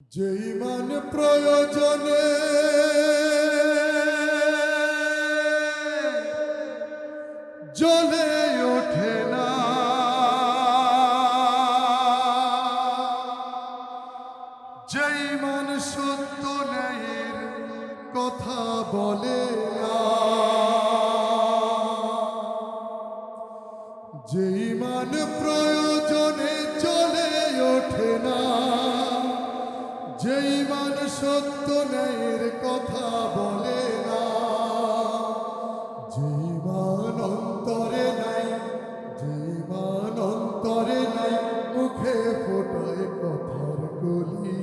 যেই প্রয়োজনে জ্বলে ওঠে না। যেই মান সত্য ন্যায়ের কথা বলে না। যেই মান প্রয়োজনে যেই মান সত্য ন্যায়ের কথা বলে না, যেই মান অন্তরে নাই, যেই মান অন্তরে নাই, মুখে ফোটায় কথার কলি।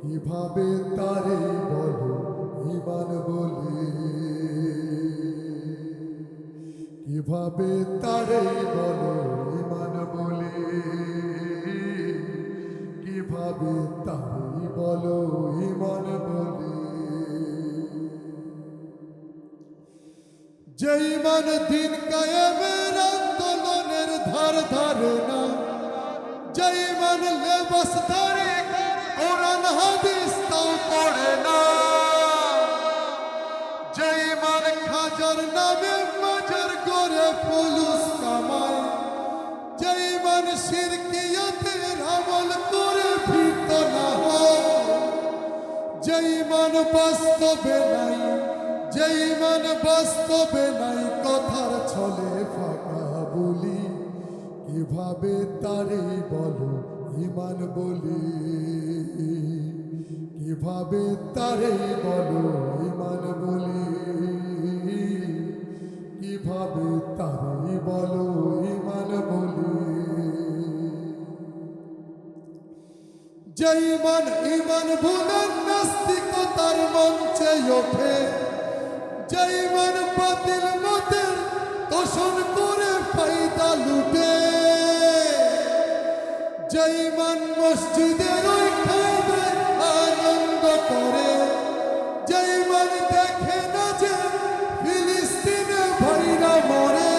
কীভাবে তারে বলো ইমান বলে? কীভাবে তারে বলো ইমান বলে? যেই মান দিন কায়েমের আন্দোলনের ধার ধারে না যেই মান লেবাস ধারে কোরআন হাদিস তাও পড়ে না, যেই মান খাজার নামে মাজার করে ফুলুস কামায়, যেই মান শিরকিয়াতের আমল করে ফিরত না হয়, যেই মান বাস্তবে নাই যেই মান বাস্তবে নাই, কথার ছলে ফাঁকা বলি। কীভাবে তারে বলো, ইমান বলি? কীভাবে তারে বলো, ইমান বলি? কীভাবে তারে বলো, ইমান বলি? যেই মান ইমান ভুলেন নাস্তিকতার মঞ্চে ওঠে যেই বাতিল মতের তোষণ করে ফায়দা লুটে। যেই মান মসজিদের ওই খাইবে আনন্দ করে, যেই দেখে না যে ফিলিস্তিনে ভাইরা মরে।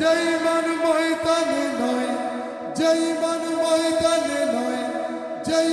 যেই ময়দানে নয়, যেই মান ময়দানে নয়, যেই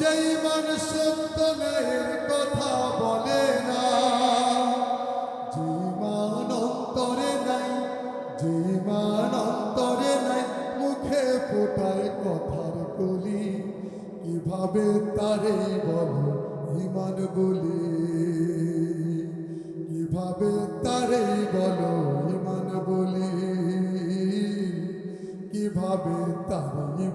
যেই মান সত্য কথা বলে না মান অন্তরে নাই মান অন্তরে নাই, মুখে ফোটায় কথার কলি। কীভাবে তারে বলো ইমান বলি? কীভাবে তারে বলো ইমান বলি? কীভাবে তারে